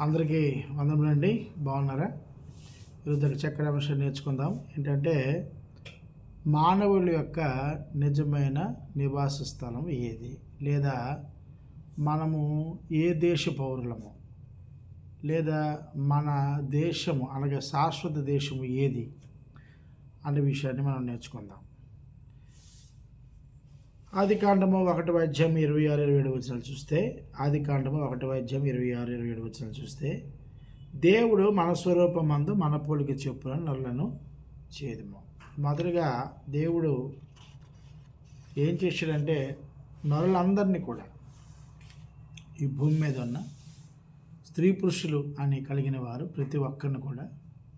అందరికీ వందనములండి. బాగున్నారా? ఈరోజు చక్కటి అంశం నేర్చుకుందాం. ఏంటంటే మానవుల యొక్క నిజమైన నివాస స్థలం ఏది? లేదా మనము ఏ దేశ పౌరులము? లేదా మన దేశము అనగా శాశ్వత దేశము ఏది? అనే విషయాన్ని మనం నేర్చుకుందాం. ఆది కాండము ఒకటి వైద్యం ఇరవై ఆరు ఇరవై ఏడు వచనాలు చూస్తే ఆది కాండము ఒకటి వైద్యం ఇరవై ఆరు ఇరవై ఏడు వచనాలు చూస్తే దేవుడు మన స్వరూపమందు మన పోలిక చెప్పున నల్లను చేదుము. మొదలుగా దేవుడు ఏం చేశాడంటే నరులందరినీ కూడా ఈ భూమి మీద ఉన్న స్త్రీ పురుషులు అని కలిగిన వారు ప్రతి ఒక్కరిని కూడా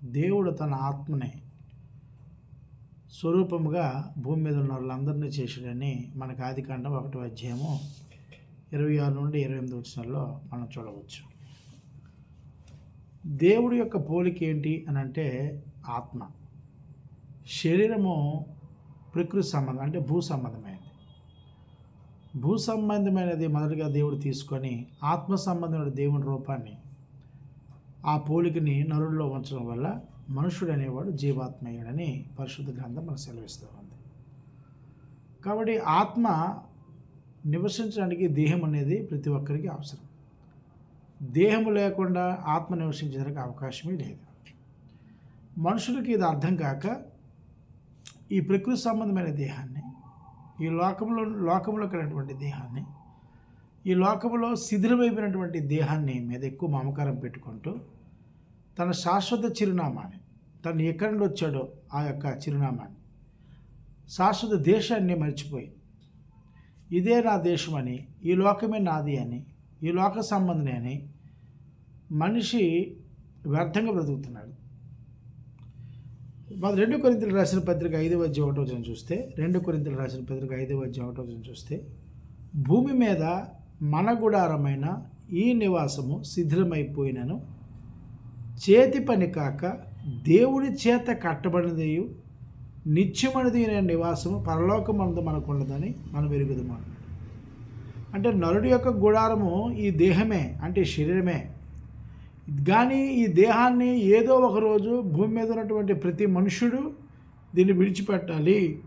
దేవుడు తన ఆత్మని స్వరూపముగా భూమి మీద ఉన్న వాళ్ళందరినీ చేసాడని మనకు ఆది కాండం ఒకటి అధ్యాయము ఇరవై ఆరు నుండి ఇరవై ఎనిమిది వచ్చినాల్లో మనం చూడవచ్చు. దేవుడి యొక్క పోలిక ఏంటి అని అంటే ఆత్మ. శరీరము ప్రకృతి సంబంధం అంటే భూ సంబంధమైనది. భూ సంబంధమైనది మొదటిగా దేవుడు తీసుకొని ఆత్మ సంబంధమైన దేవుని రూపాన్ని ఆ పోలికని నరుల్లో ఉంచడం వల్ల మనుషుడు అనేవాడు పరిశుద్ధ గ్రంథం మనకు సెలవిస్తూ ఉంది. కాబట్టి ఆత్మ నివసించడానికి దేహం అనేది ప్రతి ఒక్కరికి అవసరం. దేహము లేకుండా ఆత్మ నివసించడానికి అవకాశమే లేదు. మనుషులకి ఇది అర్థం కాక ఈ ప్రకృతి సంబంధమైన దేహాన్ని ఈ లోకంలో లోకంలో కలిగినటువంటి దేహాన్ని ఈ లోకంలో శిథిలమైపోయినటువంటి దేహాన్ని మీద ఎక్కువ మమకారం పెట్టుకుంటూ తన శాశ్వత చిరునామాని తను ఎక్కడి నుండి వచ్చాడో ఆ యొక్క చిరునామాని. శాశ్వత దేశాన్ని మర్చిపోయి ఇదే నా దేశం అని ఈ లోకమే నాది అని ఈ లోక సంబంధిని అని మనిషి వ్యర్థంగా బ్రతుకుతున్నాడు. మన రెండు కొరింతలు రాసిన పత్రిక ఐదు వచ్చి ఒకటో వచనం చూస్తే రెండు కొరింతలు రాసిన పత్రిక ఐదు వచ్చి ఒకటో వచనం చూస్తే భూమి మీద మన గుడారమైన ఈ నివాసము శిథిలమైపోయినను చేతి పని కాక దేవుడి చేత కట్టబడినది నిత్యమనిది నివాసము పరలోకమందు మనకు ఉండదని మనం వెరుగుదమా అంటే నరుడి యొక్క గుడారము ఈ దేహమే అంటే శరీరమే. కానీ ఈ దేహాన్ని ఏదో ఒక రోజు భూమి మీద ఉన్నటువంటి ప్రతి మనుషుడు దీన్ని విడిచిపెట్టాలి.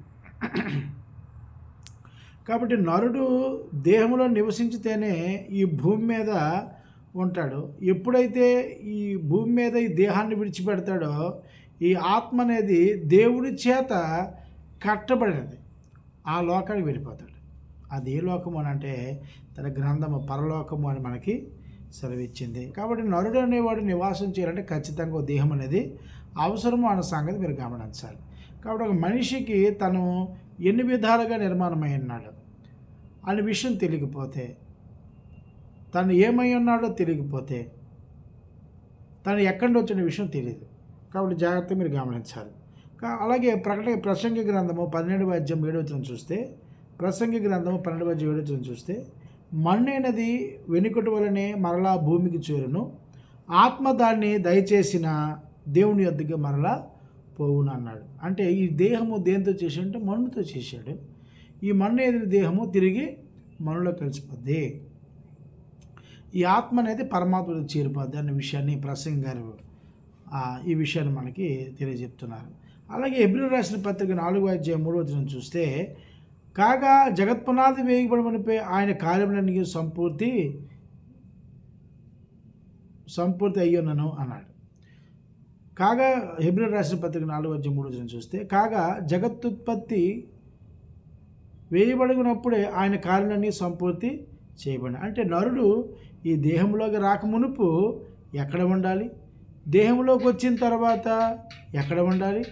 కాబట్టి నరుడు దేహంలో నివసించితేనే ఈ భూమి మీద ఉంటాడు. ఎప్పుడైతే ఈ భూమి మీద ఈ దేహాన్ని విడిచిపెడతాడో ఈ ఆత్మ అనేది దేవుడి చేత కట్టబడినది. ఆ లోకానికి వెళ్ళిపోతాడు. అది ఏ లోకము అని అంటే తన గ్రంథము పరలోకము అని మనకి సెలవిచ్చింది. కాబట్టి నరుడు అనేవాడు నివాసం చేయాలంటే ఖచ్చితంగా దేహం అనేది అవసరము అన్న సంగతి మీరు గమనించాలి. కాబట్టి ఒక మనిషికి తను ఎన్ని విధాలుగా నిర్మాణమై ఉన్నాడు? అనే విషయం తెలియకపోతే తను ఏమై ఉన్నాడో తెలియకపోతే తను ఎక్కడి వచ్చిన విషయం తెలియదు కాబట్టి జాగ్రత్త మీరు గమనించాలి. కా- అలాగే ప్రకటన ప్రసంగి గ్రంథము పన్నెండు అధ్యాయం ఏడు చూస్తే ప్రసంగి గ్రంథము పన్నెండు అధ్యాయం ఏడు చూస్తే మన్నైనది వెనుకటి వలనే మరలా భూమికి చేరును. ఆత్మ దాన్ని దయచేసిన దేవుని యొద్దకు మరలా పోవును అన్నాడు. అంటే ఈ దేహము దేంతో చేశాడు మన్నుతో చేశాడు ఈ మన్ను ఎదిరి దేహము తిరిగి మనులో కలిసిపోద్ది. ఈ ఆత్మ అనేది పరమాత్మకు చేరిపోద్ది అనే విషయాన్ని ప్రసంగ్ గారు ఈ విషయాన్ని మనకి తెలియజెప్తున్నారు. అలాగే ఎబ్రి రాసిన పత్రిక నాలుగు అధ్యాయం మూడో దినం చూస్తే కాగా జగత్పునాది వేయబడమనిపై ఆయన కార్యములన్నీ సంపూర్తి సంపూర్తి అయ్యున్నను అన్నాడు. కాగా హెబ్రి రాసిన పత్రిక నాలుగు అధ్యాయం మూడో వచనం చూస్తే కాగా జగత్తుత్పత్తి వేయబడినప్పుడే ఆయన కార్యాలన్నీ సంపూర్తి చేయబడి అంటే నరుడు ఈ దేహంలోకి రాక మునుపు ఎక్కడ ఉండాలి? దేహంలోకి వచ్చిన తర్వాత ఎక్కడ ఉండాలి?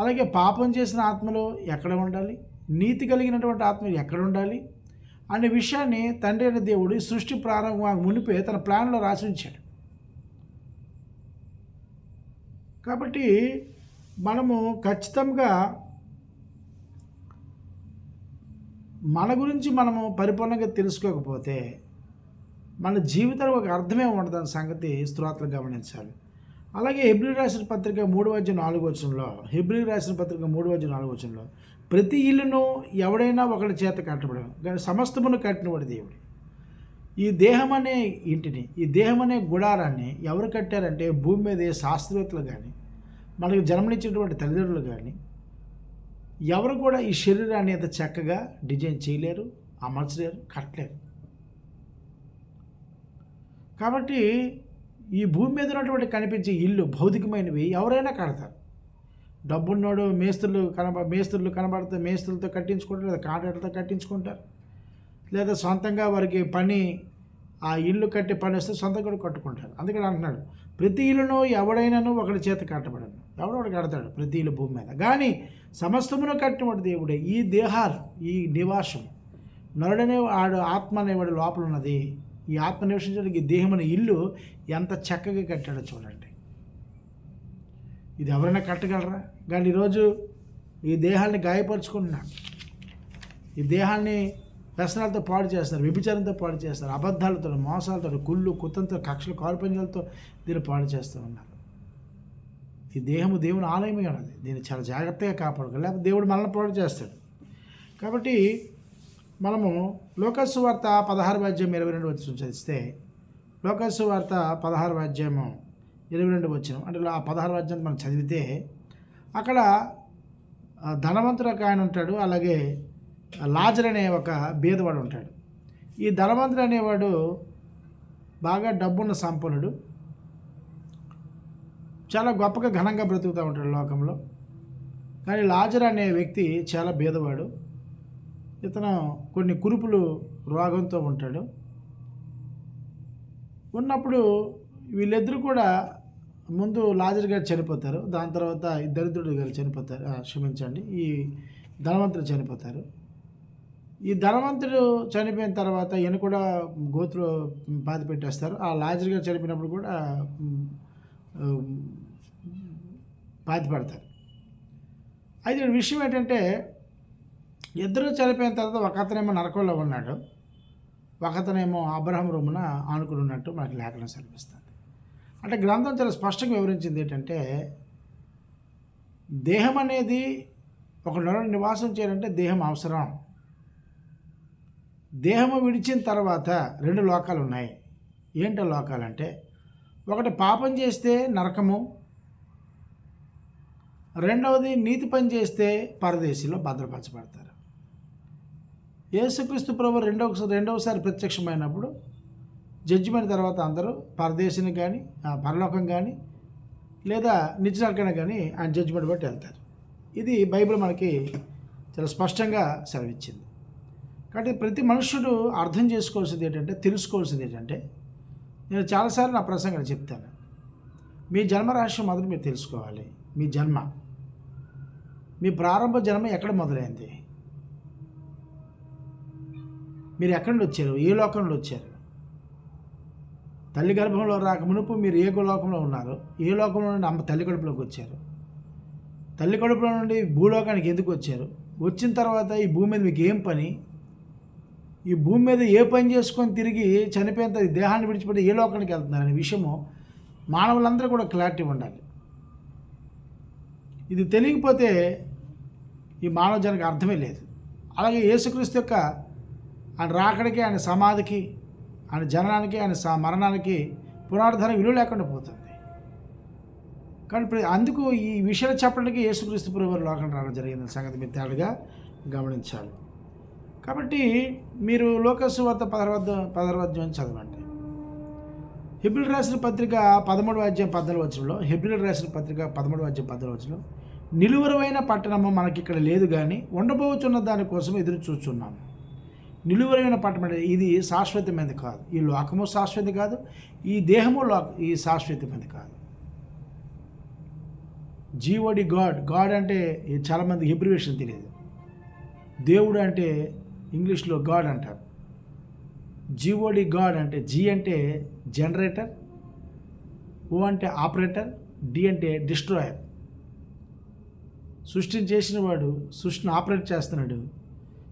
అలాగే పాపం చేసిన ఆత్మలో ఎక్కడ ఉండాలి? నీతి కలిగినటువంటి ఆత్మ ఎక్కడ ఉండాలి? అనే విషయాన్ని తండ్రి అయిన దేవుడు సృష్టి ప్రారంభం మునిపే తన ప్లాన్లో రాసి ఉంచాడు. కాబట్టి మనము ఖచ్చితంగా మన గురించి మనము పరిపూర్ణంగా తెలుసుకోకపోతే మన జీవితంలో ఒక అర్థమే ఉండదని సంగతి స్తోత్రం గమనించాలి. అలాగే హెబ్రి రాసిన పత్రిక మూడు వచ్చి నాలుగు వచనంలో హెబ్రి రాసిన పత్రిక మూడు వచ్చి నాలుగు వచనంలో ప్రతి ఇల్లును ఎవడైనా ఒకటి చేత కట్టబడను కానీ సమస్తమును కట్టినవాడు దేవుడు. ఈ దేహం అనే ఇంటిని ఈ దేహం అనే గుడారాన్ని ఎవరు కట్టారంటే భూమి మీద శాస్త్రవేత్తలు కానీ మనకు జన్మనిచ్చినటువంటి తల్లిదండ్రులు కానీ ఎవరు కూడా ఈ శరీరాన్ని అంత చక్కగా డిజైన్ చేయలేరు అమర్చలేరు కట్టలేరు. కాబట్టి ఈ భూమి మీద ఉన్నటువంటి కనిపించే ఇల్లు భౌతికమైనవి ఎవరైనా కడతారు. డబ్బున్నోడు మేస్త్రులు కనబ మేస్త్రులు కనబడితే మేస్త్రులతో కట్టించుకుంటారు లేదా కాంట్రాక్టర్తో కట్టించుకుంటారు. లేదా సొంతంగా వారికి పని ఆ ఇల్లు కట్టి పని వస్తే సొంతంగా కూడా కట్టుకుంటారు. అందుకని అంటున్నాడు. ప్రతి ఇల్లును ఎవడైనాను ఒకటి చేత కట్టబడను. ఎవడొకటి కడతాడు ప్రతి ఇల్లు భూమి మీద. కానీ సమస్తమును కట్టినటువంటి దేవుడే. ఈ దేహాలు ఈ నివాసం నరుడనే వాడు ఆత్మ అనేవాడు లోపల ఉన్నది ఈ ఆత్మ నివసించడానికి ఈ దేహం అనే ఇల్లు ఎంత చక్కగా కట్టాడో చూడండి. ఇది ఎవరైనా కట్టగలరా? కానీ ఈరోజు ఈ దేహాన్ని గాయపరుచుకుంటున్నాడు ఈ దేహాన్ని వ్యసనాలతో పాడు చేస్తారు వ్యభిచారంతో పాడు చేస్తారు అబద్ధాలతో మోసాలతో కుళ్ళు కుత్తంతో కక్షలు కారుపంజాలతో దీన్ని పాడు చేస్తూ ఉన్నారు. ఈ దేహము దేవుని ఆలయమే ఉన్నది దీన్ని చాలా జాగ్రత్తగా కాపాడుకోవాలి. లేకపోతే దేవుడు మళ్ళీ పాడు చేస్తాడు. కాబట్టి మనము లోకస్సు వార్త పదహారు అధ్యాయం ఇరవై రెండు వచ్చిన చదివిస్తే లోకస్సు వార్త పదహారు అధ్యాయము ఇరవై రెండు వచ్చిన అంటే ఆ పదహారు అధ్యాయం మనం చదివితే అక్కడ ధనవంతుడు ఒక ఆయన ఉంటాడు అలాగే లాజర్ అనే ఒక బీదవాడు ఉంటాడు. ఈ ధనవంతుడు అనేవాడు బాగా డబ్బున్న సంపన్నుడు. చాలా గొప్పగా ఘనంగా బ్రతుకుతూ ఉంటాడు లోకంలో. కానీ లాజర్ అనే వ్యక్తి చాలా బీదవాడు ఇతను కొన్ని కురుపులు రోగంతో ఉంటాడు. ఉన్నప్పుడు వీళ్ళిద్దరూ కూడా ముందు లాజర్ గారు చనిపోతారు. దాని తర్వాత ఈ దరిద్రుడు గారు చనిపోతారు. క్షమించండి. ఈ ధనవంతుడు చనిపోతారు. ఈ ధనవంతుడు చనిపోయిన తర్వాత ఈయన కూడా గోతులు బాధ పెట్టేస్తారు. ఆ లాజర్ గారు చనిపోయినప్పుడు కూడా బాధపడతారు. అయితే విషయం ఏంటంటే ఇద్దరు చనిపోయిన తర్వాత ఒక అతనేమో నరకంలో ఉన్నాడు ఒక అతనేమో అబ్రహం రూమున ఆనుకుని ఉన్నట్టు మనకి లేఖనం కనిపిస్తుంది అంటే గ్రంథం చాలా స్పష్టంగా వివరించింది ఏంటంటే దేహం అనేది ఒక నరుడు నివాసం చేయాలంటే దేహం అవసరం. దేహము విడిచిన తర్వాత రెండు లోకాలు ఉన్నాయి. ఏంటో లోకాలంటే ఒకటి పాపం చేస్తే నరకము రెండవది నీతి పని చేస్తే పరదేశీలో భద్రపరచబడతారు. యేసుక్రీస్తు ప్రభు రెండవ రెండవసారి ప్రత్యక్షమైనప్పుడు జడ్జిమెంట్ తర్వాత అందరూ పరదేశిని కానీ ఆ పరలోకం కానీ లేదా నిత్యనరకన కానీ ఆయన జడ్జిమెంట్ బట్టి వెళ్తారు. ఇది బైబిల్ మనకి చాలా స్పష్టంగా సెలవిచ్చింది. కాబట్టి ప్రతి మనుషుడు అర్థం చేసుకోవాల్సింది ఏంటంటే తెలుసుకోవాల్సింది ఏంటంటే నేను చాలాసార్లు నా ప్రసంగం చెప్తాను. మీ జన్మ రహస్యం మొదలు మీరు తెలుసుకోవాలి. మీ జన్మ. మీ ప్రారంభ జన్మ ఎక్కడ మొదలైంది? మీరు ఎక్కడి నుండి వచ్చారు? ఏ లోకంలో వచ్చారు? తల్లి గర్భంలో రాక మునుపు మీరు ఏ లోకంలో ఉన్నారు? ఏ లోకంలో నుండి అమ్మ తల్లి కడుపులోకి వచ్చారు? తల్లి కడుపులో నుండి భూలోకానికి ఎందుకు వచ్చారు? వచ్చిన తర్వాత ఈ భూమి మీద మీకు ఏం పని? ఈ భూమి మీద ఏ పని చేసుకొని తిరిగి చనిపోయిన తర్వాత దేహాన్ని విడిచిపెట్టి ఏ లోకానికి వెళ్తున్నారు అనే విషయము మానవులందరూ కూడా క్లారిటీ ఉండాలి. ఇది తెలియకపోతే ఈ మానవ జనకు అర్థమే లేదు. అలాగే యేసుక్రీస్తు యొక్క ఆయన రాకడికి ఆయన సమాధికి ఆయన జననానికి ఆయన స మరణానికి పునరుద్ధరణ విలువ లేకుండా పోతుంది. కానీ ఇప్పుడు అందుకు ఈ విషయాలు చెప్పడానికి యేసుక్రీస్తు ప్రభు లోకం రావడం జరిగింది. సంగతి మీరు తేడాగా గమనించాలి. కాబట్టి మీరు లోకసు వద్ద పదర్వద్ద పదర్వద్యం చదవండి. హిబ్రిల్ రాసిన పత్రిక పదమూడు అధ్యాయం పద్నాలుగు వచ్చంలో హిబ్రిల్ రాసిన పత్రిక పదమూడు అధ్యాయం పద్నాలుగు వచ్చంలో నిలువరమైన పట్టణము మనకి ఇక్కడ లేదు కానీ ఉండబోచున్న దానికోసం ఎదురు చూస్తున్నాము నిలువరైన పట్టణం ఇది శాశ్వతమైనది కాదు. ఈ లోకము శాశ్వత కాదు ఈ దేహము లోక ఈ శాశ్వతమైనది కాదు. జీవోడి గాడ్ గాడ్ అంటే చాలామంది ఎబ్రివేషన్ తెలియదు. దేవుడు అంటే ఇంగ్లీష్లో గాడ్ అంటారు. జీఓడి గాడ్ అంటే జీ అంటే జనరేటర్ ఓ అంటే ఆపరేటర్ డి అంటే డిస్ట్రాయర్. సృష్టిని చేసిన వాడు సృష్టిని ఆపరేట్ చేస్తున్నాడు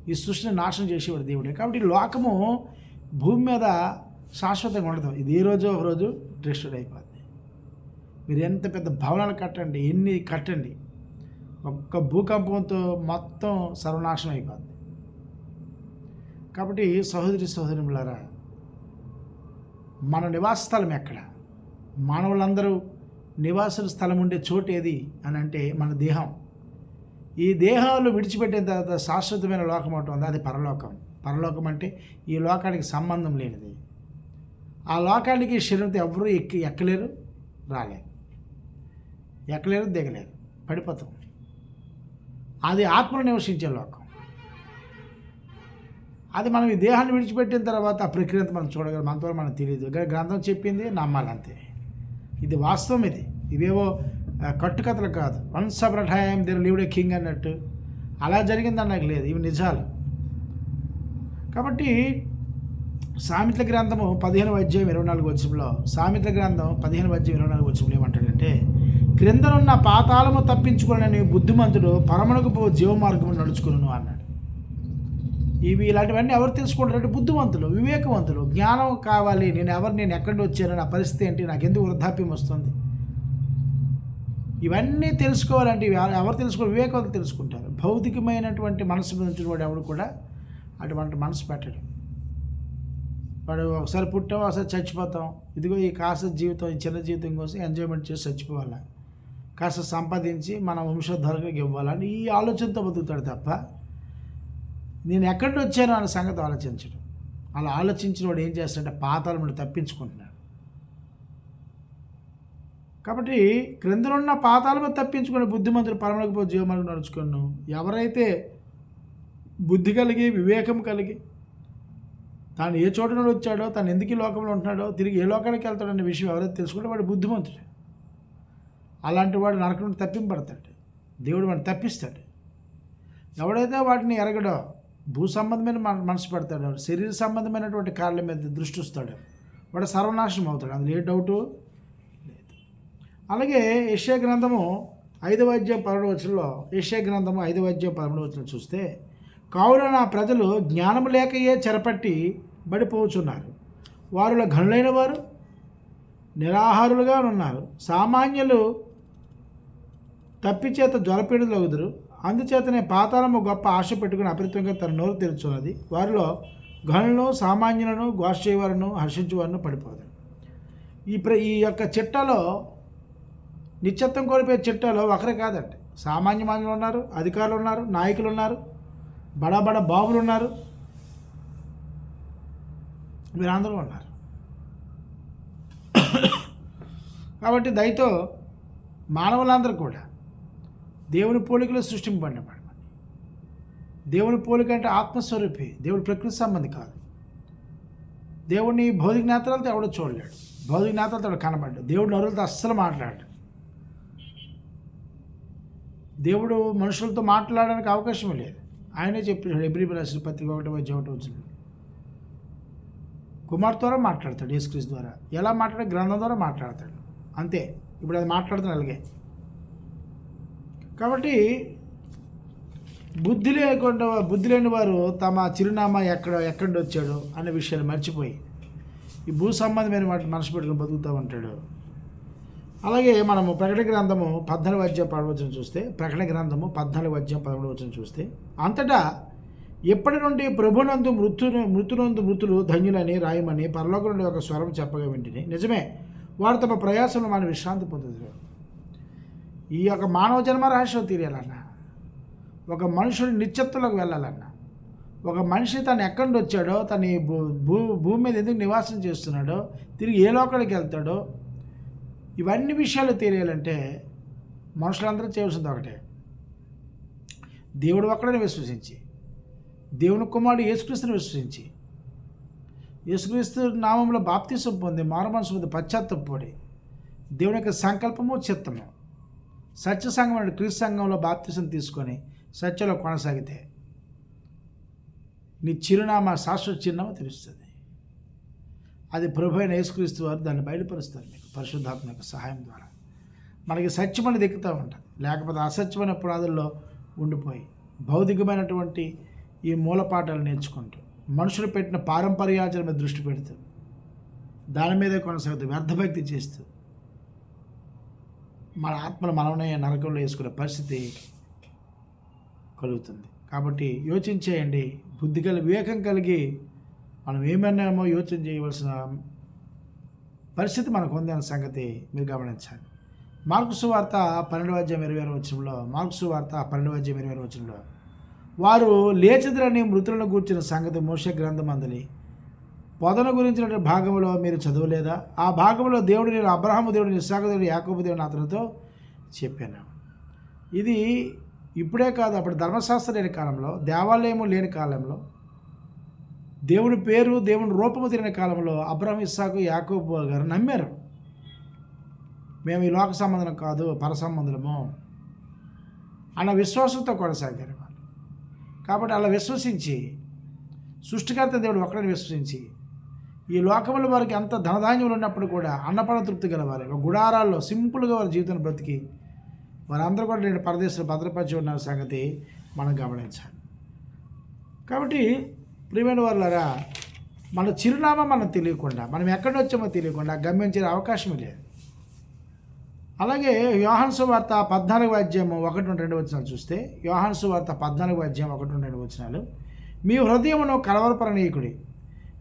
ఈ సృష్టిని నాశనం చేసేవాడు దేవుడే. కాబట్టి ఈ లోకము భూమి మీద శాశ్వతంగా ఉండదు. ఇది ఏ రోజు ఒక రోజు డిస్ట్రాయ్ అయిపోద్ది. మీరు ఎంత పెద్ద భవనాలు కట్టండి ఎన్ని కట్టండి ఒక్క భూకంపంతో మొత్తం సర్వనాశనం అయిపోద్ది. కాబట్టి సహోదరి సహోదరులారా మన నివాస స్థలం ఎక్కడ? మానవులందరూ నివాస స్థలం ఉండే చోటు ఏది అని అంటే మన దేహం. ఈ దేహాలు విడిచిపెట్టిన తర్వాత శాశ్వతమైన లోకం ఒకటి ఉంది అది పరలోకం. పరలోకం అంటే ఈ లోకానికి సంబంధం లేనిది. ఆ లోకానికి శరీరంతో ఎవరు ఎక్కి ఎక్కలేరు రాలేరు ఎక్కలేరు దిగలేరు పడిపోతాం. అది ఆత్మను నివసించే లోకం. అది మనం ఈ దేహాన్ని విడిచిపెట్టిన తర్వాత ఆ ప్రక్రియ అంతా మనం చూడగలం. మనతో మనకు తెలియదు. గ్రంథం చెప్పింది నమ్మాలంతే. ఇది వాస్తవం ఇది. ఇవేవో కట్టుకథలు కాదు. Once upon time there lived a king అన్నట్టు. అలా జరిగిందని నాకు లేదు. ఇవి నిజాలు. కాబట్టి సామెతల గ్రంథము పదిహేను అధ్యాయం ఇరవై నాలుగు వచ్చంలో సామెతల గ్రంథం పదిహేను అధ్యాయం ఇరవై నాలుగు వచ్చంలో ఏమంటాడంటే క్రిందనున్న పాతాళము తప్పించుకునే బుద్ధిమంతుడు పరమణకు పో జీవమార్గము నడుచుకును అన్నాడు. ఇవి ఇలాంటివన్నీ ఎవరు తెలుసుకుంటారంటే బుద్ధిమంతులు వివేకవంతులు. జ్ఞానం కావాలి నేను ఎవరు నేను ఎక్కడి వచ్చాను నా పరిస్థితి ఏంటి? నాకు ఎందుకు వృద్ధాప్యం వస్తుంది? ఇవన్నీ తెలుసుకోవాలంటే ఎవరు తెలుసుకో వివేకవంతులు తెలుసుకుంటారు. భౌతికమైనటువంటి మనసు మీద వాడు ఎవడు కూడా అటువంటి మనసు పెట్టడం. వాడు ఒకసారి పుట్టాం ఒకసారి చచ్చిపోతాం. ఇదిగో ఈ కాస్త జీవితం ఈ చిన్న జీవితం కోసం ఎంజాయ్మెంట్ చేసి చచ్చిపోవాలి. కాస్త సంపాదించి మన వంశోద్ధరణకు ఇవ్వాలని ఈ ఆలోచనతో బతుకుతాడు తప్ప నేను ఎక్కడి నుంచి వచ్చాను అనే సంగతి ఆలోచించడం. అలా ఆలోచించిన వాడు ఏం చేస్తాడంటే పాతాలు నుండి తప్పించుకుంటున్నాడు. కాబట్టి క్రిందనున్న పాతాల మీద తప్పించుకుని బుద్ధిమంతుడు పరమలకు పో జీవమార్గం నడుచుకున్నాను ఎవరైతే బుద్ధి కలిగి వివేకం కలిగి తాను ఏ చోట నుండి వచ్చాడో తను ఎందుకు ఈ లోకంలో ఉంటున్నాడో తిరిగి ఏ లోకానికి వెళ్తాడనే విషయం ఎవరైతే తెలుసుకుంటే వాడు బుద్ధిమంతుడు. అలాంటి వాడు నరకం నుండి తప్పింపడతాడు దేవుడు వాడిని తప్పిస్తాడు. ఎవడైతే వాటిని ఎరగడో భూ సంబంధమైన మన మనసు పెడతాడు. శరీర సంబంధమైనటువంటి కార్ల మీద దృష్టిస్తాడు వాడు సర్వనాశనం అవుతాడు. అందులో ఏ డౌటు? అలాగే యశ్యా గ్రంథము ఐదవ అధ్యాయం పదమూడు వచ్చంలో యశ్యా గ్రంథము ఐదవ అధ్యాయం పదమూడు వచ్చిన చూస్తే కావున నా ప్రజలు జ్ఞానము లేకయే చెరపట్టి బడిపోచున్నారు. వారిలో ఘనులైన వారు నిరాహారులుగా ఉన్నారు. సామాన్యులు తప్పిచేత జ్వరపీడితులగుదురు అందుచేతనే పాతాళము గొప్ప ఆశ పెట్టుకుని అపరితంగా తన నోరు తెరుచున్నది. వారిలో గనులను సామాన్యులను ఘోష చేయవారును హర్షించేవారును పడిపోదు ఈ ప్ర ఈ యొక్క చిట్టలో నిత్యత్వం కోల్పోయే చిట్టాలో ఒకరే కాదండి. సామాన్య మాన్యులు ఉన్నారు అధికారులు ఉన్నారు నాయకులు ఉన్నారు బడా బడా బాబులు ఉన్నారు. వీరందరూ ఉన్నారు. కాబట్టి దయతో మానవులందరూ కూడా దేవుని పోలికలో సృష్టింపబడిన దేవుని పోలిక అంటే ఆత్మస్వరూపి దేవుడు ప్రకృతి సంబంధి కాదు. దేవుడిని భౌతిక నేతలతో ఎవడో చూడలేడు. భౌతిక నేతలతో ఎవడు కనబడ్డాడు దేవుడు నరులతో అస్సలు మాట్లాడాడు. దేవుడు మనుషులతో మాట్లాడడానికి అవకాశం లేదు. ఆయనే చెప్పాడు ఎబ్రి రాసిన పత్రిక ఒకటి వచ్చి ఒకటి వచ్చింది కుమార్ ద్వారా మాట్లాడతాడు యేసుక్రీస్ ద్వారా. ఎలా మాట్లాడే గ్రంథం ద్వారా మాట్లాడతాడు. అంతే. ఇప్పుడు అది మాట్లాడుతున్న అలాగే. కాబట్టి బుద్ధి లేకుండా బుద్ధి లేని వారు తమ చిరునామా ఎక్కడ ఎక్కడి వచ్చాడు అనే విషయాన్ని మర్చిపోయి ఈ భూ సంబంధమైన వాటిని మనసు పెట్టుకుని బతుకుతూ ఉంటాడు. అలాగే మనము ప్రకటన గ్రంథము పద్నాలుగు అధ్యాయం పడవచ్చని చూస్తే ప్రకటన గ్రంథము పద్నాలుగు అధ్యాయం పదమూడు వచ్చిన చూస్తే అంతటా ఎప్పటి నుండి ప్రభునందు మృత్యును మృతునందు మృతులు ధన్యులని రాయమని పరలోక నుండి ఒక స్వరం చెప్పగా వింటిని. నిజమే వారు తమ ప్రయాసంలో మన విశ్రాంతి పొందుతారు ఈ యొక్క మానవ జన్మ రహస్యం తీరాలన్న ఒక మనుషుడు నిత్యత్తులకు వెళ్ళాలన్నా. ఒక మనిషి తను ఎక్కడి నుండి వచ్చాడో తను భూ భూ భూమి మీద ఎందుకు నివాసం చేస్తున్నాడో తిరిగి ఏ లోకలికి వెళ్తాడో ఇవన్నీ విషయాలు తెలియాలంటే మనుషులందరూ చేయవలసింది ఒకటే. దేవుడు ఒక్కడని విశ్వసించి దేవుని కుమారుడు యేసుక్రీస్తుని విశ్వసించి. యేసుక్రీస్తు నామంలో బాప్తీసం పొంది మారమనసు పొంది పశ్చాత్తపడి దేవుని యొక్క సంకల్పము చిత్తము. సత్య సంఘం క్రీస్తు సంఘంలో బాప్తీసం తీసుకొని సత్యలో కొనసాగితే నీ చిరునామా శాశ్వత చిరునామా తెలుస్తుంది. అది ప్రభు అయిన యేసుక్రీస్తు వారు దాన్ని బయలుపరుస్తారు మీకు పరిశుద్ధాత్మ యొక్క సహాయం ద్వారా. మనకి సత్యమని దిక్కుతూ ఉంటుంది లేకపోతే అసత్యమైన పునాదుల్లో ఉండిపోయి భౌతికమైనటువంటి ఈ మూలపాఠాలు నేర్చుకుంటూ మనుషులు పెట్టిన పారంపర్యాచరణ మీద దృష్టి పెడుతూ దాని మీదే కొనసాగుతూ వ్యర్థభక్తి చేస్తూ మన ఆత్మను మనమనే నరకంలో వేసుకునే పరిస్థితి కలుగుతుంది. కాబట్టి యోచించేయండి. బుద్ధి కలిగి వివేకం కలిగి మనం ఏమన్నామో యోచన చేయవలసిన పరిస్థితి మనకు ఉంది అన్న సంగతి మీరు గమనించాలి. మార్క్సు వార్త పన్నెండు అధ్యాయం ఇరవై ఆరు వచ్చంలో మార్క్సు వార్త పన్నెండు అధ్యాయం ఇరవై ఆరు వచనంలో వారు లేచదురని మృతులను గూర్చిన సంగతి మోష గ్రంథం అందలి. పొదన గురించిన భాగంలో మీరు చదవలేదా? ఆ భాగంలో దేవుడు నేను అబ్రహము దేవుడు ఇస్సాకు దేవుడు యాకోబు దేవుడు అతనితో చెప్పాను. ఇది ఇప్పుడే కాదు అప్పుడు ధర్మశాస్త్రం లేని కాలంలో దేవాలయము లేని కాలంలో దేవుడి పేరు దేవుని రూపము తిరిగిన కాలంలో అబ్రహం ఇస్సాకు యాకోబు గారు నమ్మారు. మేము ఈ లోక సంబంధం కాదు పర సంబంధము అన్న విశ్వాసంతో కొనసాగారు వాళ్ళు. కాబట్టి అలా విశ్వసించి సృష్టికర్త దేవుడు ఒక్కడిని విశ్వసించి ఈ లోకముల వారికి అంత ధనధాన్యములు ఉన్నప్పుడు కూడా అన్నపడ తృప్తి గలవారు. ఒక గుడారాల్లో సింపుల్గా వారి జీవితాన్ని బ్రతికి వారందరూ కూడా నేను పరదేశంలో భద్రపరిచి ఉన్న సంగతి మనం గమనించాలి. కాబట్టి ప్రియమైన వాళ్ళరా మన చిరునామా మనం తెలియకుండా మనం ఎక్కడి వచ్చామో తెలియకుండా గమ్యం అవకాశమే లేదు. అలాగే యోహాన్సు వార్త పద్నాలుగు అధ్యాయం ఒకటి నుండి రెండు వచనాలు చూస్తే యోహాన్సు వార్త పద్నాలుగు అధ్యాయం ఒకటి నుండి రెండు వచనాలు మీ హృదయమును కలవరపరనీయకుడి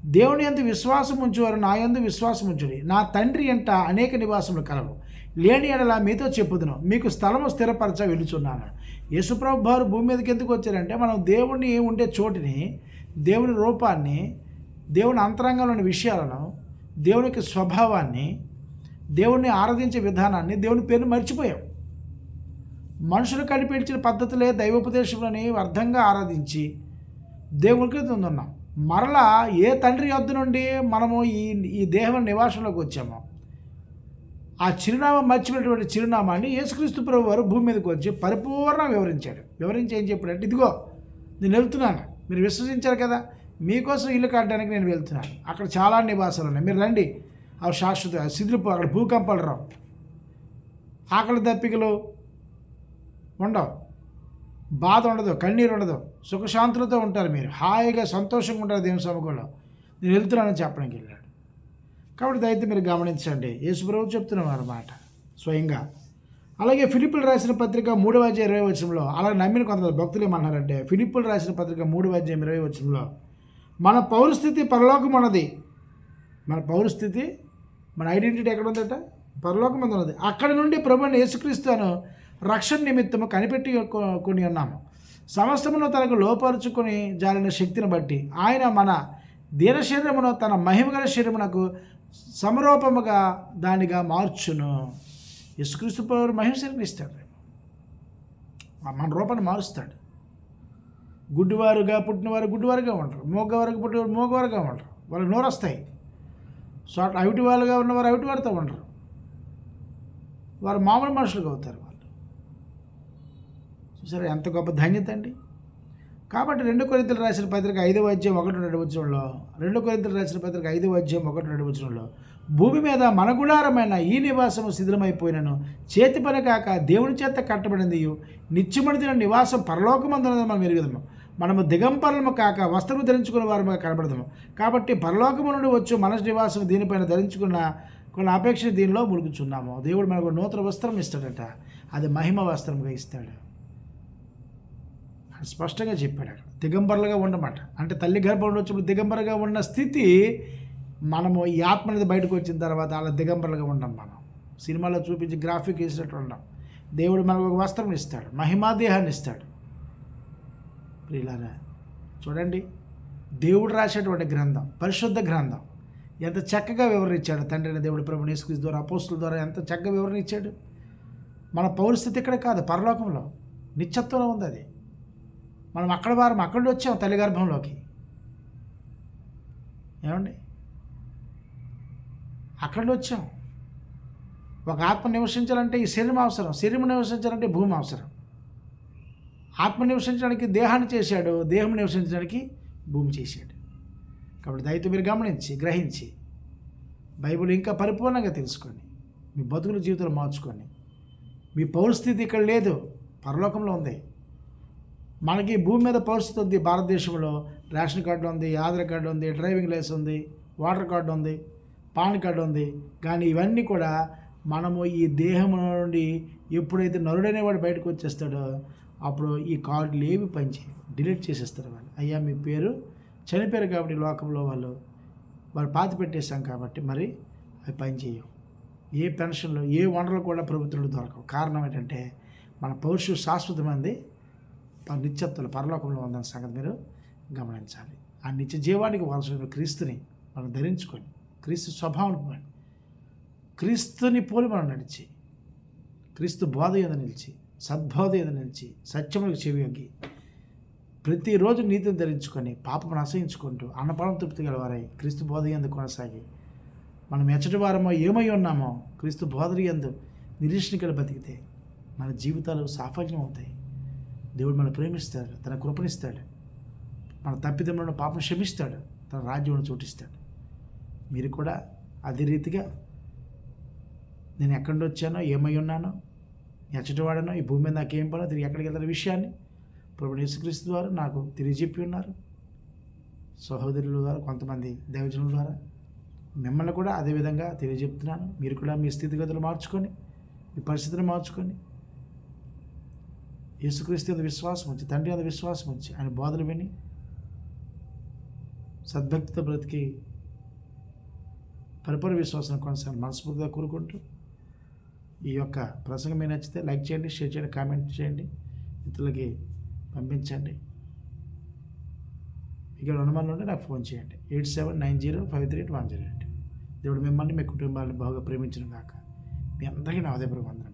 దేవుని ఎందు విశ్వాసం ఉంచువారు నా ఎందు విశ్వాసం ఉంచుడి. నా తండ్రి ఎంట అనేక నివాసములు కలవు. లేని ఎడల మీతో చెప్పుదును. మీకు స్థలము స్థిరపరచ వెలుచున్నాను యేసుప్రభు వారు భూమి మీదకి ఎందుకు వచ్చారంటే మనం దేవుణ్ణి ఉండే చోటిని దేవుని రూపాన్ని దేవుని అంతరంగంలోని విషయాలను దేవునికి స్వభావాన్ని దేవుణ్ణి ఆరాధించే విధానాన్ని దేవుని పేరుని మర్చిపోయాం. మనుషులు కనిపించిన పద్ధతులే దైవోపదేశములని అర్థంగా ఆరాధించి దేవునికి తొందున్నాం మరలా ఏ తండ్రి యొద్ద నుండి మనము ఈ ఈ దేహం నివాసంలోకి వచ్చామో ఆ చిరునామా మర్చిపోయినటువంటి చిరునామాని యేసుక్రీస్తు ప్రభు వారు భూమి మీదకి వచ్చి పరిపూర్ణ వివరించాడు. వివరించి ఏం చెప్పాడంటే ఇదిగో నేను వెళ్తున్నాను. మీరు విశ్వసించారు కదా మీకోసం ఇల్లు కట్టడానికి నేను వెళ్తున్నాను. అక్కడ చాలా నివాసాలు ఉన్నాయి. మీరు రండి. అవి శాశ్వత సిదిలిపో అక్కడ భూకంపాలు రావు. ఆకలి దప్పికలు ఉండవు. బాధ ఉండదు కన్నీరు ఉండదు. సుఖశాంతులతో ఉంటారు మీరు. హాయిగా సంతోషంగా ఉంటారు దేవుని సభకుల్లో నేను వెళ్తున్నానని చెప్పడానికి వెళ్ళాడు. కాబట్టి దయచేసి మీరు గమనించండి. యేసుప్రభు చెప్తున్నాం అన్నమాట స్వయంగా. అలాగే ఫిలిప్పులు రాసిన పత్రిక మూడు అధ్యాయం ఇరవై వచ్చంలో అలా నమ్మిన కొంతమంది భక్తులు ఏమన్నారంటే ఫిలిప్పులు రాసిన పత్రిక మూడు అధ్యాయం ఇరవై వచ్చంలో మన పౌరస్థితి పరలోకం ఉన్నది. మన పౌరస్థితి మన ఐడెంటిటీ ఎక్కడ ఉందట పరలోకం మీద ఉన్నది. అక్కడ నుండి ప్రభుని యేసుక్రీస్తును రక్షణ నిమిత్తము కనిపెట్టి కొని ఉన్నాము. సమస్తమును తనకు లోపరుచుకొని జారిన శక్తిని బట్టి ఆయన మన దీన శరీరమును తన మహిమగల శరీరమునకు సమరూపముగా దానిగా మార్చును. యశుక్రీస్తు పౌరు మహిమ ఇస్తాడు మన రూపాన్ని మారుస్తాడు. గుడ్డివారుగా పుట్టినవారు గుడ్డివారుగా ఉంటారు. మోగవారుగా పుట్టినవారు మోగవారుగా ఉంటారు. వాళ్ళకి నోరొస్తాయి. సో అట్లా అవిటి వాళ్ళుగా ఉన్నవారు అవిటి వారితో ఉండరు వారు మామూలు మనుషులుగా అవుతారు వాళ్ళు. చూసారా ఎంత గొప్ప ధన్యత అండి. కాబట్టి రెండు కొరింతలు రాసిన పత్రిక ఐదవ అధ్యాయం ఒకటి రెండు రెండు కొరింతలు రాసిన పత్రిక ఐదవ అధ్యాయం ఒకటి రెండు భూమి మీద మన గుడారమైన ఈ నివాసము శిథిలమైపోయినను చేతి పని కాక దేవుని చేత కట్టబడింది నిత్యమడిదిన నివాసం పరలోకమందున్నది మనం ఎరుగుదాము మనము దిగంపరము కాక వస్త్రము ధరించుకున్న వారముగా కనబడదాము. కాబట్టి పరలోకము నుండి వచ్చు మనసు నివాసం దీనిపైన ధరించుకున్న కొన్ని అపేక్ష దీనిలో ముడుకుచున్నాము దేవుడు మనకు నూతన వస్త్రం ఇస్తాడట. అది మహిమ వస్త్రంగా ఇస్తాడు. స్పష్టంగా చెప్పాడు అక్కడ. దిగంబరులుగా ఉండమాట. అంటే తల్లి గర్భంలో వచ్చినప్పుడు దిగంబరగా ఉన్న స్థితి మనము ఈ ఆత్మ అనేది బయటకు వచ్చిన తర్వాత అలా దిగంబరులుగా ఉండం మనం. సినిమాలో చూపించి గ్రాఫిక్ వేసినట్టు ఉండం. దేవుడు మనకు ఒక వస్త్రం ఇస్తాడు. మహిమాదేహాన్ని ఇస్తాడు. ప్రియులారా చూడండి. దేవుడు రాసేటువంటి గ్రంథం పరిశుద్ధ గ్రంథం ఎంత చక్కగా వివరించాడు. తండ్రిని దేవుడు ప్రభు నేసుక్రీస్తు ద్వారా అపోస్తుల ద్వారా ఎంత చక్కగా వివరణ ఇచ్చాడు మన పౌరస్థితి ఇక్కడ కాదు పరలోకంలో. నిత్యత్వంలో ఉంది అది. మనం అక్కడ వారం అక్కడి వచ్చాం తల్లి గర్భంలోకి. ఏమండి? అక్కడి వచ్చాం. ఒక ఆత్మ నివసించాలంటే ఈ శరీరం అవసరం శరీరం నివసించాలంటే భూమి అవసరం. ఆత్మ నివసించడానికి దేహాన్ని చేశాడు దేహం నివసించడానికి భూమి చేశాడు. కాబట్టి దయతో మీరు గమనించి గ్రహించి బైబిల్ ఇంకా పరిపూర్ణంగా తెలుసుకొని మీ బతుకుల జీవితంలో మార్చుకొని మీ పౌరస్థితి ఇక్కడ లేదు పరలోకంలో ఉంది. మనకి భూమి మీద పరిస్థితి ఉంది భారతదేశంలో రేషన్ కార్డు ఉంది ఆధార్ కార్డు ఉంది డ్రైవింగ్ లైసెన్స్ ఉంది వాటర్ కార్డు ఉంది పాన్ కార్డు ఉంది. కానీ ఇవన్నీ కూడా మనము ఈ దేహం నుండి ఎప్పుడైతే నరుడనేవాడు బయటకు వచ్చేస్తాడో అప్పుడు ఈ కార్డులు ఏమి పనిచేయవు. డిలీట్ చేసేస్తారు వాళ్ళు. అయ్యా మీ పేరు? చనిపోయారు కాబట్టి లోకంలో వాళ్ళు. వాళ్ళు పాతి పెట్టేశాం కాబట్టి మరి అవి పనిచేయవు. ఏ పెన్షన్లు ఏ వనరులు కూడా ప్రభుత్వంలో దొరకవు. కారణం ఏంటంటే మన పౌరుషు శాశ్వతమైంది. నిత్యత్వంలో పరలోకంలో ఉందన్న సంగతి మీరు గమనించాలి. ఆ నిత్య జీవానికి వారసుడు క్రీస్తుని మనం ధరించుకొని క్రీస్తు స్వభావం క్రీస్తుని పోలి మనం నడిచి క్రీస్తు బోధ మీద నిలిచి సద్బోధ ఏదో నిలిచి సత్యములకు చెవియొగ్గి ప్రతిరోజు నీతిని ధరించుకొని పాపమును అసహించుకుంటూ అన్నపానం తృప్తి గలవారై క్రీస్తు బోధ ఎందు కొనసాగి మనం ఎచ్చటి వారమో ఏమై ఉన్నామో క్రీస్తు బోధన ఎందు నిరీక్షణ బతికితే మన జీవితాలు సాఫల్యం అవుతాయి దేవుడు మనం ప్రేమిస్తాడు తన కృపణిస్తాడు మన తప్పిదమ్ములను పాపం క్షమిస్తాడు తన రాజ్యం చోటిస్తాడు. మీరు కూడా అదే రీతిగా నేను ఎక్కడి నుండి వచ్చానో ఏమై ఉన్నానో ఎచ్చటివాడనో ఈ భూమి మీద నాకేం పడో తిరిగి ఎక్కడికి వెళ్తున్న విషయాన్ని ప్రభు యేసుక్రీస్తు ద్వారా నాకు తెలియజెప్పి ఉన్నారు. సహోదరుల ద్వారా కొంతమంది దైవజనుల ద్వారా మిమ్మల్ని కూడా అదే విధంగా తెలియజెప్తున్నాను. మీరు కూడా మీ స్థితిగతులు మార్చుకొని మీ పరిస్థితిని మార్చుకొని యేసుక్రీస్తు మీద విశ్వాసం ఉంచి తండ్రి మీద విశ్వాసం ఉంచి ఆయన బోధలు విని సద్భక్తితో బ్రతికి పరిపూర్ణ విశ్వాసం కొనసాగి మనస్ఫూర్తిగా కోరుకుంటూ ఈ యొక్క ప్రసంగం మీ నచ్చితే లైక్ చేయండి షేర్ చేయండి కామెంట్ చేయండి ఇతరులకి పంపించండి. ఇక్కడ అనుమానం ఉంటే నాకు ఫోన్ చేయండి. Eight seven nine zero five three eight one zero eight. దేవుడు మిమ్మల్ని మీ కుటుంబాన్ని బాగా ప్రేమించిన కాక మీ అందరికీ నా ఉదయపూర్వక